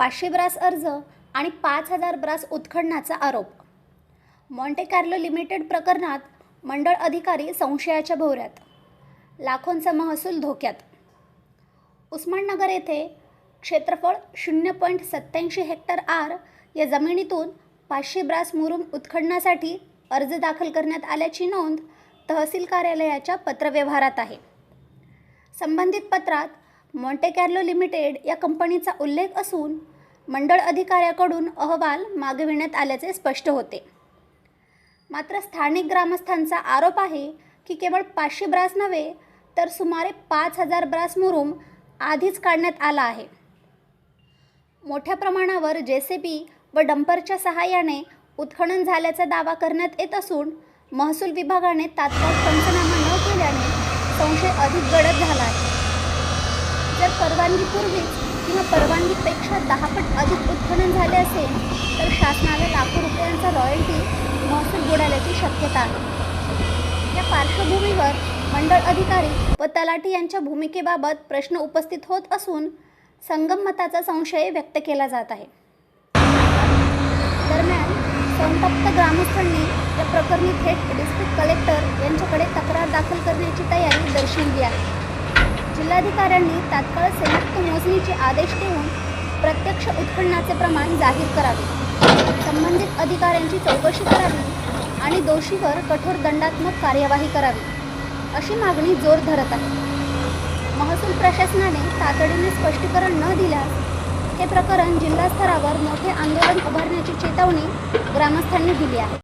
पाचशे ब्रास अर्ज आणि पाच हजार ब्रास उत्खननाचा आरोप. मॉन्टे कार्लो लिमिटेड प्रकरणात मंडळ अधिकारी संशयाच्या भोवऱ्यात. लाखोंचा महसूल धोक्यात. उस्माननगर येथे क्षेत्रफळ शून्य पॉईंट सत्याऐंशी हेक्टर आर या जमिनीतून पाचशे ब्रास मुरुम उत्खननासाठी अर्ज दाखल करण्यात आल्याची नोंद तहसील कार्यालयाच्या पत्रव्यवहारात आहे. संबंधित पत्रात मॉन्टे कॅर्लो लिमिटेड या कंपनीचा उल्लेख असून मंडळ अधिकाऱ्याकडून अहवाल मागविण्यात आल्याचे स्पष्ट होते. मात्र स्थानिक ग्रामस्थांचा आरोप आहे की केवळ पाचशे ब्रास नव्हे तर सुमारे पाच हजार ब्रास मुरुम आधीच काढण्यात आला आहे. मोठ्या प्रमाणावर जे सी बी व डंपरच्या सहाय्याने उत्खनन झाल्याचा दावा करण्यात येत असून महसूल विभागाने तात्काळ पंचनामा न केल्याने संशय अधिक गडद झाला आहे. जर परवानगीपूर्वीच किंवा परवानगीपेक्षा दहा पट अधिक उत्खनन झाले असेल तर शासनाला लाखो रुपयांचा रॉयल्टी महसूल बुडाल्याची शक्यता आहे. या पार्श्वभूमीवर मंडळ अधिकारी व तलाठी यांच्या भूमिकेबाबत प्रश्न उपस्थित होत असून संगम मताचा संशय व्यक्त केला जात आहे. दरम्यान संतप्त ग्रामस्थांनी या प्रकरणी थेट डिस्ट्रिक्ट कलेक्टर यांच्याकडे तक्रार दाखल करण्याची तयारी दर्शविली आहे. जिल्हाधिकाऱ्यांनी तात्काळ संयुक्त मोजणीचे आदेश देऊन प्रत्यक्ष उत्खननाचे प्रमाण जाहीर करावे. संबंधित अधिकाऱ्यांची चौकशी करावी आणि दोषीवर कठोर दंडात्मक कार्यवाही करावी अशी मागणी जोर धरत आहे. महसूल प्रशासनाने तातडीने स्पष्टीकरण न दिल्यास हे प्रकरण जिल्हा स्तरावर मोठे आंदोलन उभारण्याची चेतावणी ग्रामस्थांनी दिली आहे.